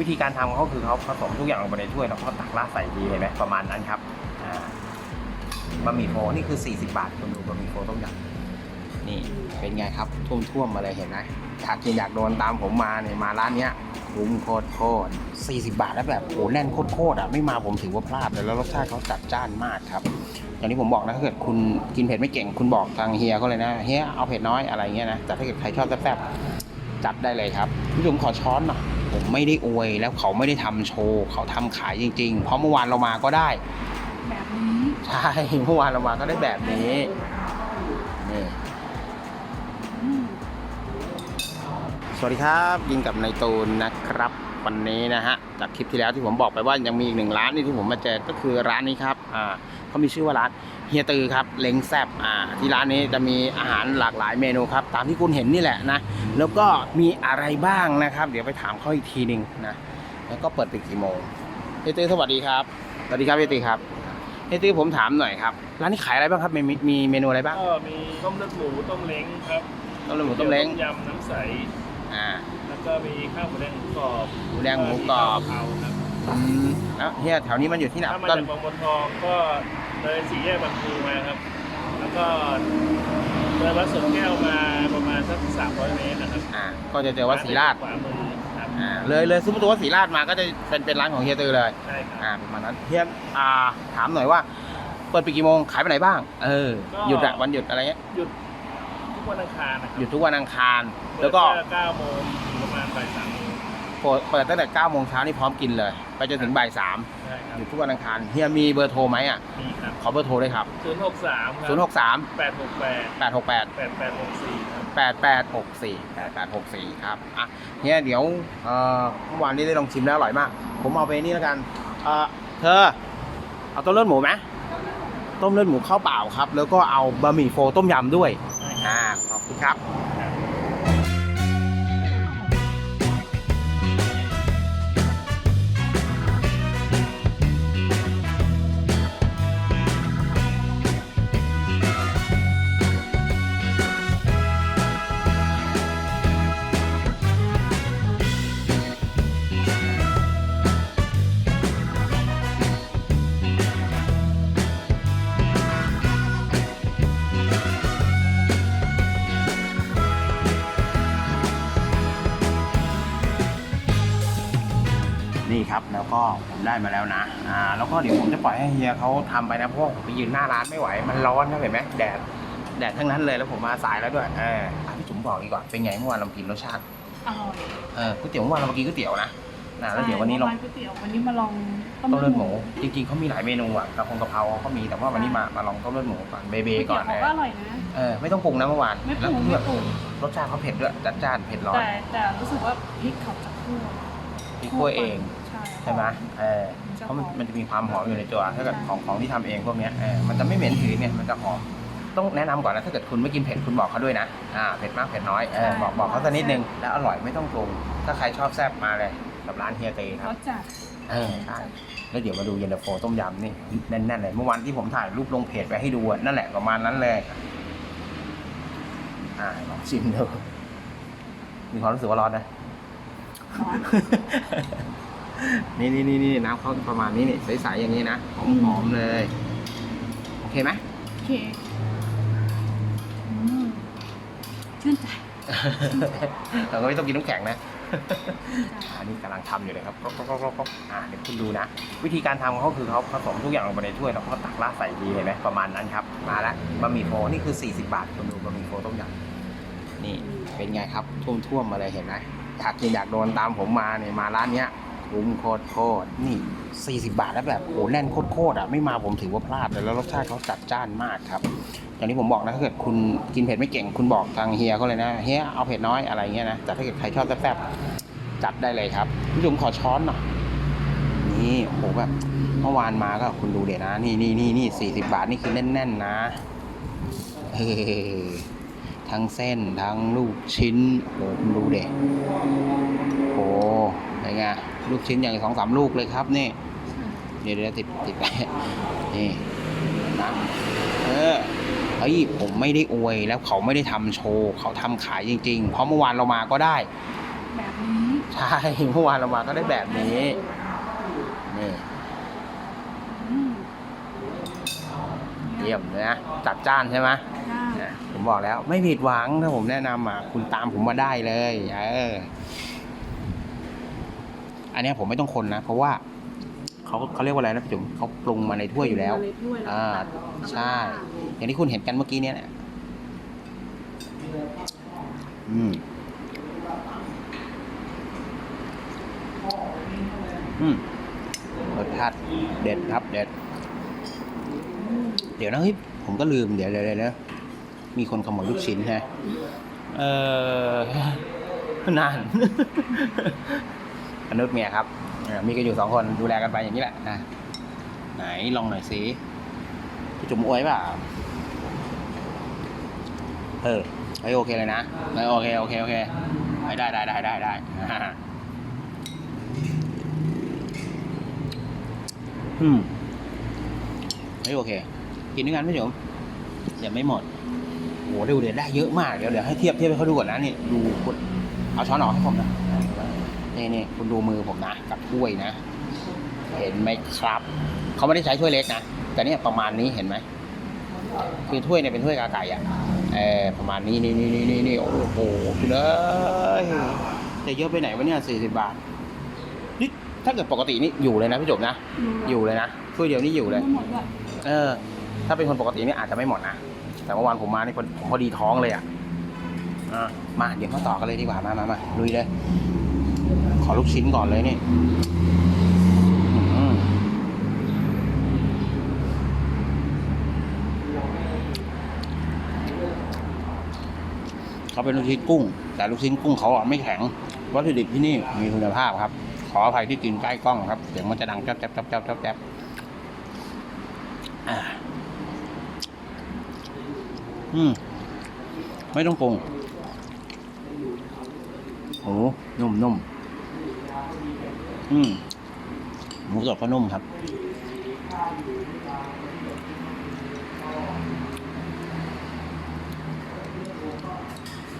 วิธีการทำของเขาคือเขาผสมทุกอย่างลงไปในถ้วยแล้วก็ตักราดใส่ดีเห็นไหมประมาณนั้นครับอ่าบะหมี่โฟนี่คือ 40 บาทคุณดูบะหมี่โฟต้มยำนี่เป็นไงครับท่วมๆมาเลยเห็นไหมอยากกินอยากโดนตามผมมาเนี่ยมาร้านเนี้ยคุ้มโคตรโคตร40 บาทแล้วแบบโหแน่นโคตรโคตรอะไม่มาผมถือว่าพลาดเลยแล้วรสชาติเขาจัดจ้านมากครับ อย่างที่ผมบอกนะถ้าเกิดคุณกินเผ็ดไม่เก่งคุณบอกทางเฮียเขาเลยนะเฮียเอาเผ็ดน้อยอะไรเงี้ยนะแต่ถ้าเกิดใครชอบแซ่บๆ จัดได้เลยครับพี่จุ๋มขอช้อนหน่อยผมไม่ได้อวยแล้วเขาไม่ได้ทำโชว์เขาทำขายจริง ๆ เพราะเมื่อวานเรามาก็ได้ แบบนี้ใช่เมื่อวานเรามาก็ได้แบบนี้นี่อืมสวัสดีครับยินกับนายตูนนะครับ วันนี้นะฮะจากคลิปที่แล้วที่ผมบอกไปว่ายังมีอีกหนึ่งร้านนี่ที่ผมมาเจอก็คือร้านนี้ครับอ่า เขามีชื่อว่าร้านเฮียตือครับเล้งแซบอ่าที่ร้านนี้จะมีอาหารหลากหลายเมนูครับ ตามที่คุณเห็นนี่แหละนะ แล้วก็มีอะไรบ้างนะครับ เดี๋ยวไปถามเขาอีกทีหนึ่งนะแล้วก็เปิดปิดกี่โมงเฮียตือสวัสดีครับสวัสดีครับเฮียตือครับเฮียตือผมถามหน่อยครับร้านนี้ขายอะไรบ้างครับมีมีมีเมนูอะไรบ้างก็มีต้มเลือดหมูต้มเล้งครับต้มเลือดหมูต้มเล้งยำน้ำใสอ่าแล้วก็มีข้าวหมูแดงหมูกรอบหมูแดงหมูกรอบแล้วมีข้าวกะเพราครับอืมแล้วเฮียแถวนี้มันอยู่ที่ไหนถ้ามาต้นจากบางบัวทองก็ เลยสี่แยกบางปูมาครับ แล้วก็เลยวัดสวนแก้วมาประมาณสักสามร้อยเมตรนะครับอ่าก็จะเจอวัดศรีราชขวามือครับอ่าเลยเลยซุ้มประตูวัดศรีราชมาก็จะเป็นเป็นร้านของเฮียตือเลยใช่ครับ อ่าประมาณนั้นเฮียอ่าถามหน่อยว่า เปิดปีกี่โมงขายไปไหนบ้าง เออก็ หยุดอะวันหยุดอะไรเงี้ยหยุดทุกวันอังคารนะครัหยุดทุกวันอังคาร แล้วก็เปิดเก้าโมงถึงประมาณบ่ายสามโมงเปิดเปิดตั้งแต่9โมงเช้านี่พร้อมกินเลย ไปจนถึงบ่ายสามใช่ครับหยุดทุกวันอังคารเฮียมีเบอร์โทรไหมอะ มีครับ ขอเบอร์โทรเลยครับ ศูนย์หกสามครับ063 แปดหกแปด868 แปดแปดหกสี่ครับแปดแปดหกสี่แปดแปดหกสี่ครับ อะเนี่ยเดี๋ยวเอ่อเมื่อวานนี้ได้ลองชิมแล้วอร่อยมาก ผมเอาไปนี่แล้วกันเอ่อเธอ เอาต้มเลือดหมูไหมต้มเลือดหมูข้าวเปล่าครับ แล้วก็เอาบะหมี่โฟต้มยำด้วย อ่า ขอบคุณครับ ก็ผมได้มาแล้วนะอ่าแล้วก็เดี๋ยวผมจะปล่อยให้เฮียเขาทำไปนะเพราะว่าผมไปยืนหน้าร้านไม่ไหว มันร้อนนะเห็นไหมแดดแดดทั้งนั้นเลยแล้วผมมาสายแล้วด้วยเอออะพี่จุ๋มบอกดีกว่าเป็นไงเมื่อวานเรากินรสชาติอร่อยเออก๋วยเตี๋ยวเมื่อวานเรามากินก๋วยเตี๋ยวนะนะแล้วเดี๋ยววันนี้เราใช่ก๋วยเตี๋ยววันนี้มาลองต้มเลือดหมูจริงๆเขามีหลายเมนูอะกะเพรากะเพราก็มีแต่ว่าวันนี้มามาลองต้มเลือดหมูก่อนเบเบก๋วยก่เตี๋อยนวเขาเอก็ออร่อยนะเออไม่ต้องปรุงนะเมื่อวานไม่ปแล้วรุงเพื่ไม่อปรุงรสชาติเขาเผ็ดด้วยจัดจ้านเผ็ดร้อนแต่แต่รู้สึกว่าพริกเขาจะคั่วพริกคั่วเอง ใช่ใช่ไหมเออเพราะมันมันจะมีความหอมอยู่ในตัว ถ้าเกิดของของที่ทำเองพวกเนี้ยเออมันจะไม่เหม็นหืนเนี่ยมันจะหอม ต้องแนะนำก่อนนะถ้าเกิดคุณไม่กินเผ็ดคุณบอกเขาด้วยนะ อ่า เผ็ดมากเผ็ดน้อย เออ บอกบอกเขาสักนิดนึง แล้วอร่อยไม่ต้องปรุง ถ้าใครชอบแซ่บมาเลย กับร้านเฮียเตครรับสจัดเออใช่แล้วเดี๋ยวมาดูเย็นตาโฟต้มยำนี่แน่นๆเลย เมื่อวานที่ผมถ่ายรูปลงเพจไปให้ดูอะนั่นแหละประมาณนั้นเลย อ่าลองชิมดูมีความรู้สึกว่าร้อนนะ นี่นี่นี่นี่น้ำเขาประมาณนี้นี่ใสๆอย่างนี้นะหอมๆเลย โอเคไหมโอเคอืมชื่นใจเราก็ไม่ต้องกินน้ำแข็งนะอันนี้กำลังทำอยู่เลยครับก๊อกก๊อกก๊อกก๊อกก๊อกอ่าเดี๋ยวคุณดูนะ วิธีการทำของเขาคือเขาผสมทุกอย่างลงไปในถ้วยแล้วก็ตักราดใส่ดีเห็นไหมประมาณนั้นครับ มาแล้วบะหมี่โฟนี่คือ 40 บาทคุณดูบะหมี่โฟต้มยำนี่เป็นไงครับท่วมๆมาเลยเห็นไหมอยากกินอยากโดนตามผมมาเนี่ยมาร้านเนี้ย คุ้มโคตรโคตรนี่ 40 บาทแล้วแบบโหแน่นโคตรๆอะไม่มาผมถือว่าพลาดเลยแล้วรสชาติเขาจัดจ้านมากครับอย่างที่ผมบอกนะถ้าเกิดคุณกินเผ็ดไม่เก่งคุณบอกทางเฮียเขาเลยนะเฮียเอาเผ็ดน้อยอะไรเงี้ยนะแต่ถ้าเกิดใครชอบแซ่บๆจัดได้เลยครับพี่จุ๋มขอช้อนหน่อยนี่โหแบบเมื่อวานมาก็คุณดูเดี๋ยวนะ นี่นี่นี่นี่สี่สิบบาทนี่คือแน่นๆนะเออ ทั้งเส้นทั้งลูกชิ้นโอ้โหคุณดูเด็โอ้เป็นไงลูกชิ้นอย่างสองสามลูกเลยครับนี่เดี๋ยวเดี๋ยวติดติดไปนี่นะเออเฮ้ยผมไม่ได้อวยแล้วเขาไม่ได้ทำโชว์เขาทำขายจริง ๆ เพราะเมื่อวานเรามาก็ได้ แบบนี้ใช่เมื่อวานเรามาก็ได้แบบนี้นี่อืมเยี่ยมเลยนะจัดจ้านใช่ไหมจ้าเนี่ย ผมบอกแล้ว ไม่ผิดหวังถ้าผมแนะนำอะคุณตามผมมาได้เลยเอออันเนี้ยผมไม่ต้องคนนะ เพราะว่าเขาเขาเรียกว่าอะไรนะพี่จุ๋มเขาปรุงมาในถ้วยอยู่แล้วในถ้วยแล้วอ่าตักใช่ อย่างที่คุณเห็นกันเมื่อกี้เนี่ยแหละอืมอืมรสชาติเด็ดครับเด็ดอืมเดี๋ยวนะเฮ้ยผมก็ลืมเดี๋ยวเดี๋ยวเดี๋ยวนะ มีคนขโมยลูกชิ้นฮะเออนาน มนุษย์เมียครับมีกันอยู่สองคนดูแลกันไปอย่างนี้แหละนะไหนลองหน่อยสิจุ๋มอวยเปล่าเออเฮ้ยโอเคเลยนะเอโอเคโอเคโอเคได้ได้ได้ได้ได้อ่าอืมเฮ้ยโอเค กินด้วยกันพี่จุ๋มยังไม่หมด โหดูเดี๋ยวได้เยอะมาก เดี๋ยวเดี๋ยวให้เทียบเทียบให้เขาดูก่อนนะนี่ดูคุณเอาช้อนออกให้ผมนะนี่นี่คุณดูมือผมนะกับถ้วยนะ เห็นไหมครับ เขาไม่ได้ใช้ถ้วยเล็กนะแต่เนี่ยประมาณนี้เห็นไหมคือถ้วยเนี่ยเป็นถ้วยกาไก่อะเออประมาณนี้นี่นี่นี่นี่นี่โอ้โหคุณเอ้ยจะเยอะไปไหนวะเนี่ยสี่สิบบาทนี่ถ้าเกิดปกตินี่อยู่เลยนะพี่จบนะ อยู่เลยนะถ้วยเดียวนี่อยู่เลยไม่หมดด้วยเออ ถ้าเป็นคนปกตินี่อาจจะไม่หมดนะ แต่เมื่อวานผมมานี่ผมผมพอดีท้องเลยอะมาเดี๋ยวมาต่อกันเลยดีกว่ามามามาลุยเลย ขอลูกชิ้นก่อนเลยนี่เขาเป็นลูกชิ้นกุ้ง แต่ลูกชิ้นกุ้งเขาอะไม่แข็ง วัตถุดิบที่นี่มีคุณภาพครับ ขออภัยที่กินใกล้กล้องครับ เสียงมันจะดังแจ๊บแจ๊บแจ๊บแจ๊บแจ๊บอ่า อืม ไม่ต้องปรุงโอ้นุ่มนุ่มอืมหมูสดก็นุ่มครับ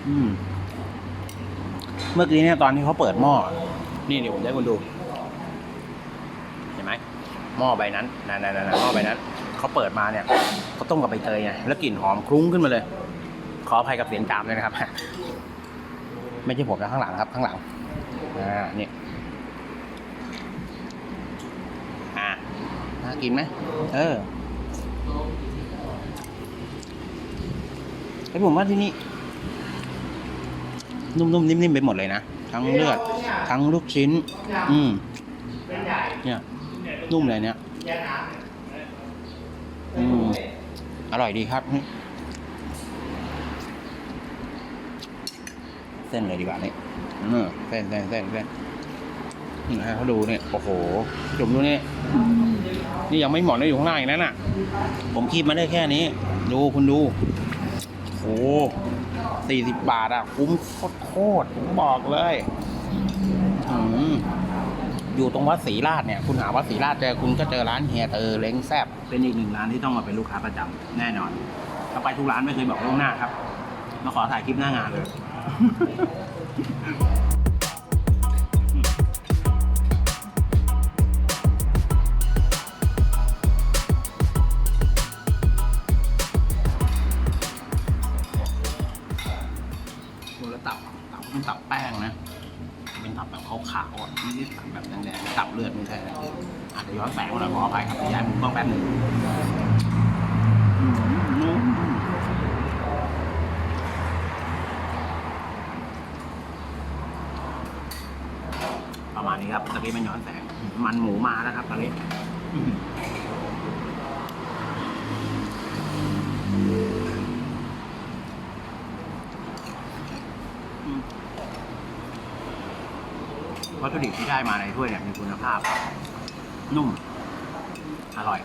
อืม เมื่อกี้เนี่ยตอนที่เขาเปิดหม้อ นี่เดี๋ยวผมจะให้คุณดู เห็นไหมหม้อใบนั้นนั่นนั่นนั่นหม้อใบนั้น เขาเปิดมาเนี่ยเขาต้มกับใบเตยไงแล้วกลิ่นหอมคลุ้งขึ้นมาเลย ขออภัยกับเสียงจามเลยนะครับ ไม่ใช่ผมนะข้างหลังครับ ข้างหลังอ่านี่อ่าน่ากินไหมเออไอผมว่าที่นี่นุ่มๆนิ่มๆไปหมดเลยนะ ทั้งเลือด ทั้งลูกชิ้น อืมเนี่ย นุ่มเลยเนี่ย อร่อยดีครับ เส้นเลยดีกว่านี่เส้นเส้นเส้นเส้นนี่ให้เขาดูเนี่ยโอ้โหจุ่มดูเนี่ยนี่ยังไม่หมดนะอยู่ข้างล่างอีกนั่นน่ะ ผมคีบมาได้แค่นี้ ดูคุณดูโอ้สี่สิบบาทอะ คุ้มโคตรผมบอกเลย อยู่ตรงวัดศรีราชเนี่ยคุณหาวัดศรีราชเจอคุณก็เจอร้านเฮียเตอร์เล้งแซบเป็นอีกหนึ่งร้านที่ต้องมาเป็นลูกค้าประจำแน่นอนถ้าไปทุกร้านไม่เคยบอกล่วงหน้าครับ มาขอถ่ายคลิปหน้างานเลย มันหมูมาแล้วครับตอนนี้วัตถุดิบที่ได้มาในถ้วยเนี่ยมีคุณภาพ นุ่ม อร่อย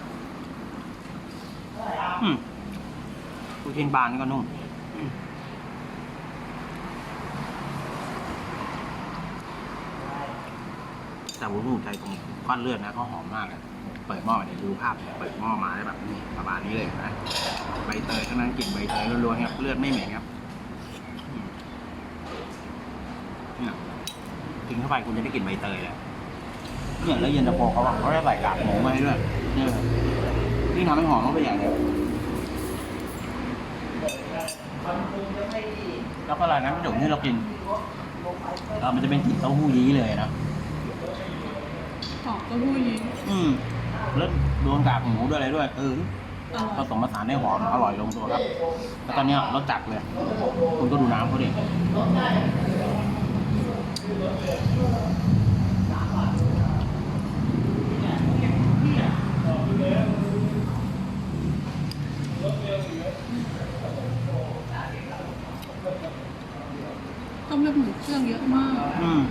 อืมลูกชิ้นปลานก็นุ่ม แต่ผมภูมิใจตรงก้อนเลือดนะเขาหอมมากเลยเปิดหม้อมาเดี๋ยวดูภาพเปิดหม้อมาได้แบบนี้ประมาณนี้เลยนะใบเตยทั้งนั้นกลิ่นใบเตยล้วนๆครับ เลือดไม่เหม็นครับเนี่ยกินเข้าไปคุณจะได้กลิ่นใบเตยเลยเนี่ยแล้วเย็นตาโฟเขาอะเขาจะใส่กากหมูมาให้ด้วยเนี่ยนี่ทำให้หอมเข้าไปอย่างเดียวแล้วก็อะไรนะพี่จุ๋มที่เรากินเออมันจะเป็นกลิ่นเต้าหู้ยี้เลยนะ หอมก็พูดยิงอืมแล้วโดนกากหมูด้วยอะไรด้วย เอออร่ผอยสมผสานได้หอมอร่อยลงตัวครับ แล้วตอนเนี้ยรสจัดเลย คุณก็ดูน้ำเขาดิต้มเลือดหมูเครื่องเยอะมาก อืม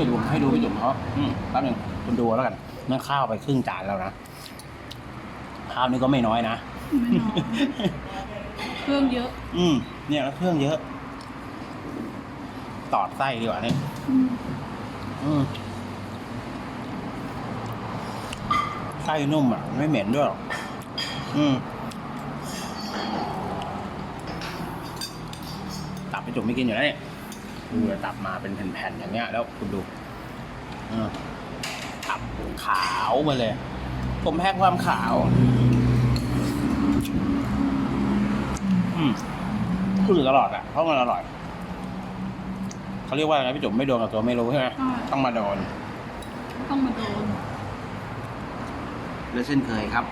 นี่ดูให้ดูพี่จุ๋มเขาอืมแป๊บหนึงคุณดูแล้วกันนั่นข้าวไปครึ่งจานแล้วนะข้าวนี่ก็ไม่น้อยนะ ไม่น้อยเครื่องเยอะอืม เนี่ยแล้วเครื่องเยอะ ตอดไส้ดีกว่านี่อืมอืมไส้นุ่มอะ ไม่เหม็นด้วยหรอกอืมตับไปจุ่มไม่กินอยู่แล้วเนี่ย ดูเลยตับมาเป็นแผ่นๆอย่างเงี้ย แล้วคุณดูอืมตับขาวมาเลย ผมแพ้ความขาว อืมพูดอยู่ตลอดอะ เพราะมันอร่อยเขาเรียกว่าอะไรพี่จุ๋มไม่โดนกับตัวไม่รู้ใช่ไหมใช่ต้องมาโดน ต้องมาโดน และเช่นเคยครับ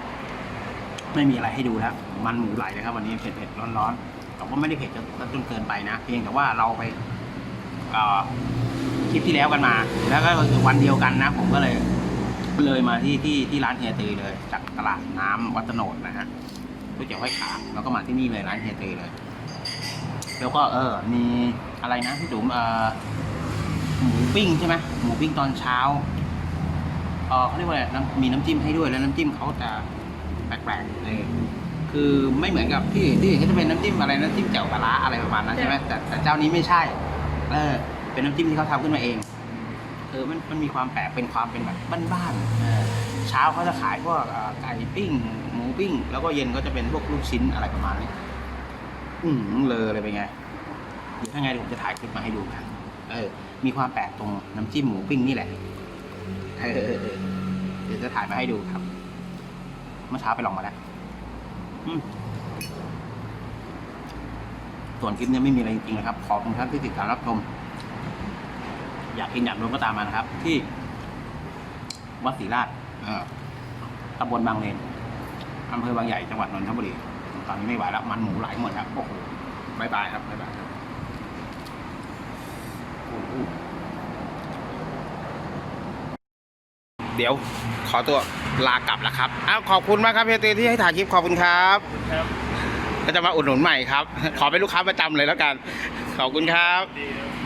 ไม่มีอะไรให้ดูแล้ว มันหมูไหลเลยครับ วันนี้เผ็ดๆร้อนๆแต่ว่าไม่ได้เผ็ดจนจนเกินไปนะ เพียงแต่ว่าเราไปเอ่อ คลิปที่แล้วกันมา แล้วก็วันเดียวกันนะ ผมก็เลยเลยมาที่ที่ที่ร้านเฮียตือเลยจากตลาดน้ำวัดโตโนดนะฮะก๋วยเตี๋ยวห้อยขาแล้วก็มาที่นี่เลยร้านเฮียตือเลย แล้วก็เออมีอะไรนะพี่จุ๋มเออหมูปิ้งใช่ไหมหมูปิ้งตอนเช้าเออเขาเรียกว่าอะไรมีน้ำจิ้มให้ด้วยแล้วน้ำจิ้มเขาจะแปลกๆเลยคือไม่เหมือนกับที่ที่อื่นเขาจะเป็นน้ำจิ้มอะไรน้ำจิ้มแจ่วปลาอะไรประมาณนั้นใช่ไหมแต่แต่เจ้านี้ไม่ใช่ เออเป็นน้ำจิ้มที่เขาทำขึ้นมาเองเออมันมันมีความแปลกเป็นความเป็นแบบบ้านๆเออเช้าเขาจะขายพวกอ่อไก่ปิ้ง หมูปิ้ง แล้วก็เย็นก็จะเป็นพวกลูกชิ้นอะไรประมาณนี้อืมเลยเลยเป็นไงเดี๋ยวถ้าไงเดี๋ยวผมจะถ่ายคลิปมาให้ดูกันเออ มีความแปลกตรงน้ำจิ้มหมูปิ้งนี่แหละเออเออเออเดี๋ยวจะถ่ายมาให้ดูครับ เมื่อเช้าไปลองมาแล้วอืม ส่วนคลิปนี้ไม่มีอะไรจริงๆนะครับ ขอบคุณท่านที่ติดตามรับชม อยากกินอยากรู้ก็ตามมานะครับ ที่ วัดศรีราชเอ่อตำบลบางเลนอำเภอบางใหญ่จังหวัดนนทบุรี ตอนนี้ไม่ไหวแล้วมันหมูไหลหมดครับ โอ้โหบายบายครับบายบายครับโอ้โหเดี๋ยวขอตัวลากลับแล้วครับ อ้าวขอบคุณมากครับเฮียตีที่ให้ถ่ายคลิปขอบคุณครับครับ ก็จะมาอุดหนุนใหม่ครับ ขอเป็นลูกค้าประจำเลยแล้วกัน ขอบคุณครับดีครับ